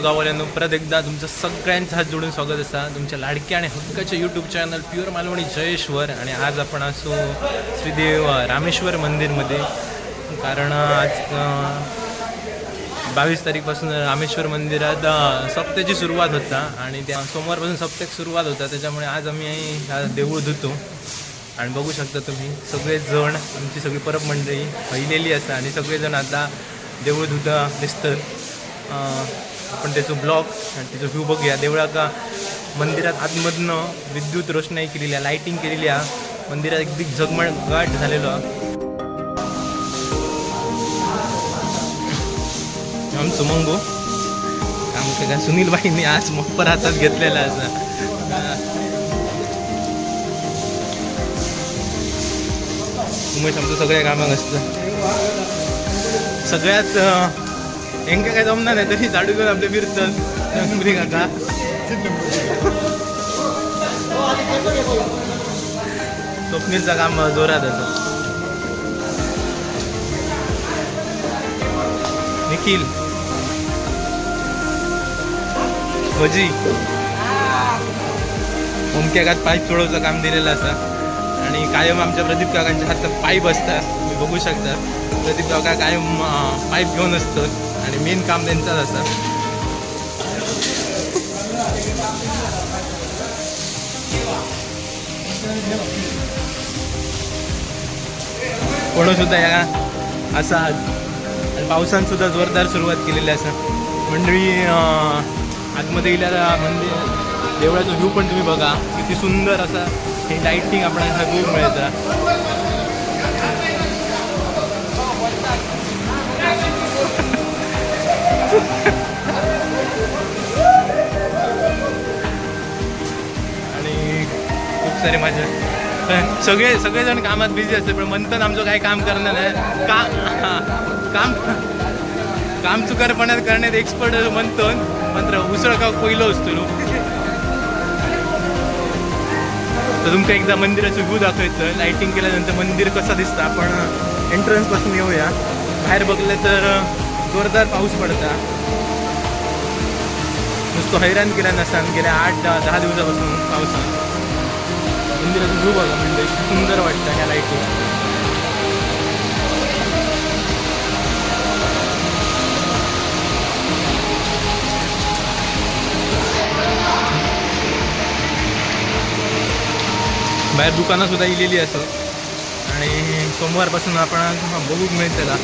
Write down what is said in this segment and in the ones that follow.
बऱ्या परत एकदा तुमचं सगळ्यांचं हात जोडून स्वागत असा. तुमच्या लाडक्या आणि हक्काच्या YouTube channel pure Malvani Jayeshwar. आणि आज आपण असो श्रीदेव रामेश्वर मंदिरमध्ये. कारण आज बावीस तारीखपासून रामेश्वर मंदिरात सप्त्याची सुरुवात होता. आणि त्या सोमवारपासून सप्त्याक सुरुवात होता. त्याच्यामुळे आज आम्ही ह्या देऊळ धुतो. आणि बघू शकता तुम्ही सगळेजण आमची सगळी परब मंडळी पहिलेली असा. आणि सगळेजण आता देऊळ धुता दिसतं आपण त्याचं ब्लॉक आणि त्याचं व्ह्यू बघूया. देवळाका मंदिरात आतमधनं विद्युत रोषणाई केलेली आहे लाईटिंग केलेली आहे. मंदिरात अगदी झगमगाट झालेलो आहे. आमचं मंगो आमचं काय सुनील बाईंनी आज मप्पर हातात घेतलेला असं. उमेश आमचं सगळ्या कामाक असतं. सगळ्यात हेंका काय जमणार नाही तरी झाडू घेऊन आपले फिरतात डोंगरी काका स्वप्नीलचं काम जोरात आहे निखिल भजी ओमक्या पाईप चोळवचं काम दिलेलं असा आणि कायम आमच्या प्रदीप काकांच्या हातात पाईप असतात तुम्ही बघू शकता प्रदीप काका कायम पाईप घेऊन असतात आणि मेन काम त्यांचाच असतं. कोण सुद्धा या असा आणि पावसान सुद्धा जोरदार सुरुवात केलेली असा. मंडळी आतमध्ये गेल्या मंदिर देवळाचा व्ह्यू पण तुम्ही बघा. किती सुंदर असा हे लाईटिंग आपल्याला व्ह्यू मिळत आणि खूप सारे माझे पण सगळे सगळेजण कामात बिझी असते पण म्हणतात आमचं काही काम करणार नाही. का काम काम चुकारपणात करण्यात एक्सपर्ट म्हणतो मात्र उसळ का पहिलं असतो नो. तर तुमका एकदा मंदिराचं व्ह्यू दाखवायचं. लाईटिंग केल्यानंतर मंदिर कसं दिसतं? आपण एंट्रन्सपासून येऊया. बाहेर बघलं तर जोरदार पाऊस पडता. नुसतं हैराण केला नसान गेल्या आठ दहा दहा दिवसापासून पावसानं. मंदिराचं व्ह्यू बघा म्हणजे सुंदर वाटतं ह्या लाईटी बाहेर दुकानं सुद्धा इलेली असत आणि सोमवारपासून आपण बघूक मिळेल त्याला.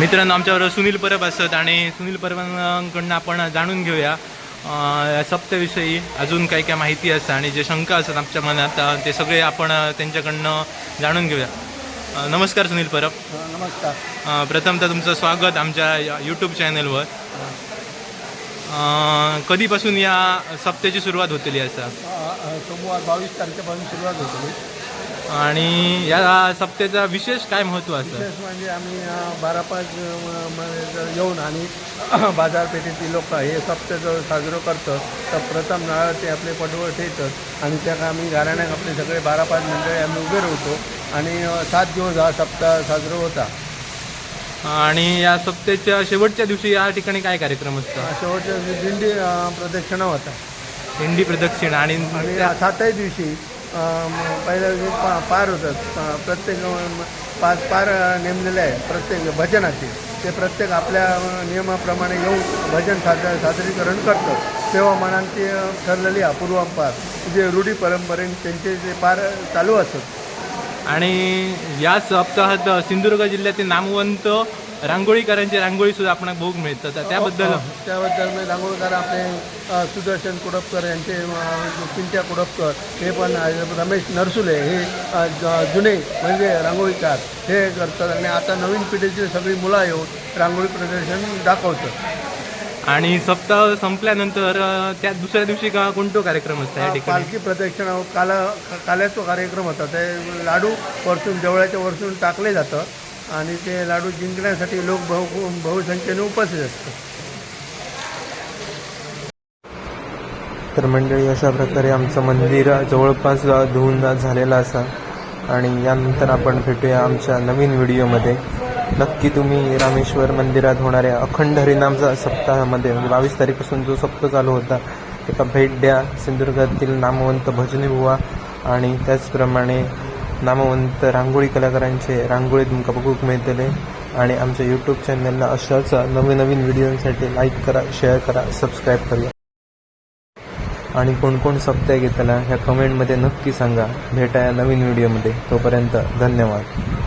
मित्रांनो आमच्यावर सुनील परब असत आणि सुनील परबांकडनं आपण जाणून घेऊया. या सप्त्याविषयी अजून काही काय माहिती असतं आणि जे शंका असतात आमच्या मनात ते सगळे आपण त्यांच्याकडनं जाणून घेऊया. नमस्कार सुनील परब. नमस्कार. प्रथमतः तुमचं स्वागत आमच्या यूट्यूब चॅनलवर कधीपासून या सप्त्याची सुरुवात होतेली असा? सोमवार बावीस तारखेपासून सुरुवात होती आणि या सप्त्याचा विशेष काय महत्त्व असतं विशेष म्हणजे आम्ही अ, बारा पाच अ, म- म- येऊन आणि बाजारपेठेतील लोक हे सप्ताह जो साजरो करतो तर प्रथम नारळ ते आपले पडवळ ठेवतात आणि त्या आम्ही घराण्यात आपले सगळे बारा पाच मंडळी आम्ही उभे राहतो आणि अ, सात दिवस हा सप्ताह साजरा होता. आणि या सप्त्याच्या शेवटच्या दिवशी या ठिकाणी काय कार्यक्रम असतो? शेवटच्या दिवशी दिंडी अ, प्रदक्षिणा होता. दिंडी प्रदक्षिण आणि सातही दिवशी पहिल्या पा पार होतात. प्रत्येक पाच पार नेमलेले आहे. प्रत्येक भजनाचे. ते प्रत्येक आपल्या नियमाप्रमाणे येऊन भजन सादर सादरीकरण करतात. तेव्हा मनांची ते ठरलेली अपूर्वांपार जे रूढी परंपरेने त्यांचे जे पार चालू असत. आणि या सप्ताहात सिंधुदुर्ग जिल्ह्यातील नामवंत रांगोळीकरांची रांगोळी सुद्धा आपणाला भोग मिळतं. तर त्याबद्दल हो, त्याबद्दल मी रांगोळकर आपले सुदर्शन कुडपकर यांचे पिंट्या कुडपकर हे पण. रमेश नरसुले हे जुने म्हणजे रांगोळीकार हे करतात. आणि आता नवीन पिढीची सगळी मुलं येऊन रांगोळी प्रदर्शन दाखवतात. आणि सप्ताह संपल्यानंतर त्या दुसऱ्या दिवशी का कोणतो कार्यक्रम असतो या ठिकाणी? पालखी प्रदक्षिणा काला काल्याचा कार्यक्रम होता. ते लाडू वरतून देवळाच्या वरतून टाकले जातं. आणि ते लाडू जिंकण्यासाठी लोक बहु बहुसंख्येने उपस्थित असतात. तर मंडळी अशा प्रकारे आमचं मंदिर जवळपास धुवून झालेलं असा. आणि यानंतर आपण भेटूया आमच्या नवीन व्हिडिओमध्ये. नक्की तुम्ही रामेश्वर मंदिरात होणाऱ्या अखंड हरिनामचा सप्ताहामध्ये म्हणजे बावीस तारीखपासून जो सप्ताह चालू होता एका भेट द्या. सिंधुदुर्गातील नामवंत भजनी बुवा. आणि त्याचप्रमाणे नामवंत रांगोळी कलाकारांचे रांगोळी तुमका बघूक मेळटले. आणि आमच्या यूट्यूब चॅनलला अशाच नवीन नवीन व्हिडिओसाठी लाईक करा शेअर करा सबस्क्राईब करा. आणि कोण कोण सप्ताह घेतला ह्या कमेंटमध्ये नक्की सांगा. भेटा या नवीन व्हिडिओमध्ये तोपर्यंत धन्यवाद.